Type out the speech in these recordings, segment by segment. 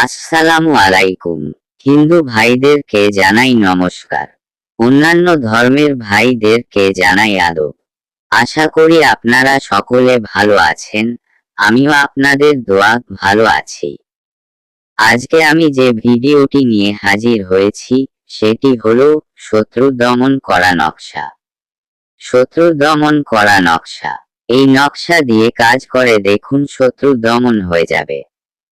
আসসালামু আলাইকুম হিন্দু ভাইদেরকে জানাই নমস্কার। অন্যান্য ধর্মের ভাইদেরকে জানাই আদব। আশা করি আপনারা সকলে ভালো আছেন, আমিও আপনাদের দোয়া ভালো আছি। আজকে আমি যে ভিডিওটি নিয়ে হাজির হয়েছি, সেটি হলো শত্রু দমন করা নকশা। শত্রু দমন করা নকশা। এই নকশা দিয়ে কাজ করে দেখুন শত্রু দমন হয়ে যাবে।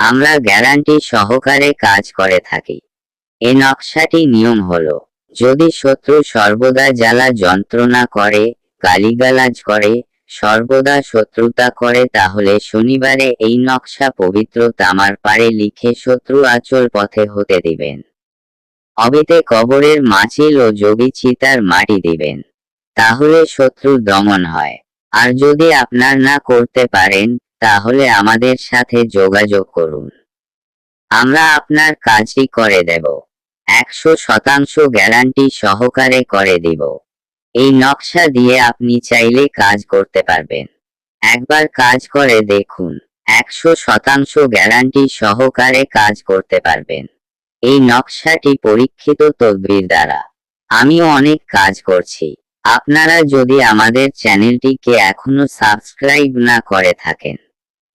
আমরা গ্যারান্টি সহকারে কাজ করে থাকি। এ নকশাটি নিয়ম হলো, যদি শত্রু সর্বদা জ্বালা যন্ত্রণা করে, গালিগালাজ করে, সর্বদা শত্রুতা করে, তাহলে শনিবারে এই নকশা পবিত্র তামার পারে লিখে শত্রু আচল পথে হতে দিবেন। অবিতে কবরের মাছিল ও যোগী চিতার মাটি দিবেন। তাহলে শত্রু দমন হয়। আর যদি আপনার না করতে পারেন তাহলে আমাদের সাথে যোগাযোগ করুন। আমরা আপনার কাজটি করে দেব। একশো শতাংশ গ্যারান্টি সহকারে করে দিব। এই নকশা দিয়ে আপনি চাইলে কাজ করতে পারবেন। একবার কাজ করে দেখুন, একশো শতাংশ গ্যারান্টি সহকারে কাজ করতে পারবেন। এই নকশাটি পরীক্ষিত তদবির দ্বারা। আমিও অনেক কাজ করছি। আপনারা যদি আমাদের চ্যানেলটিকে এখনও সাবস্ক্রাইব না করে থাকেন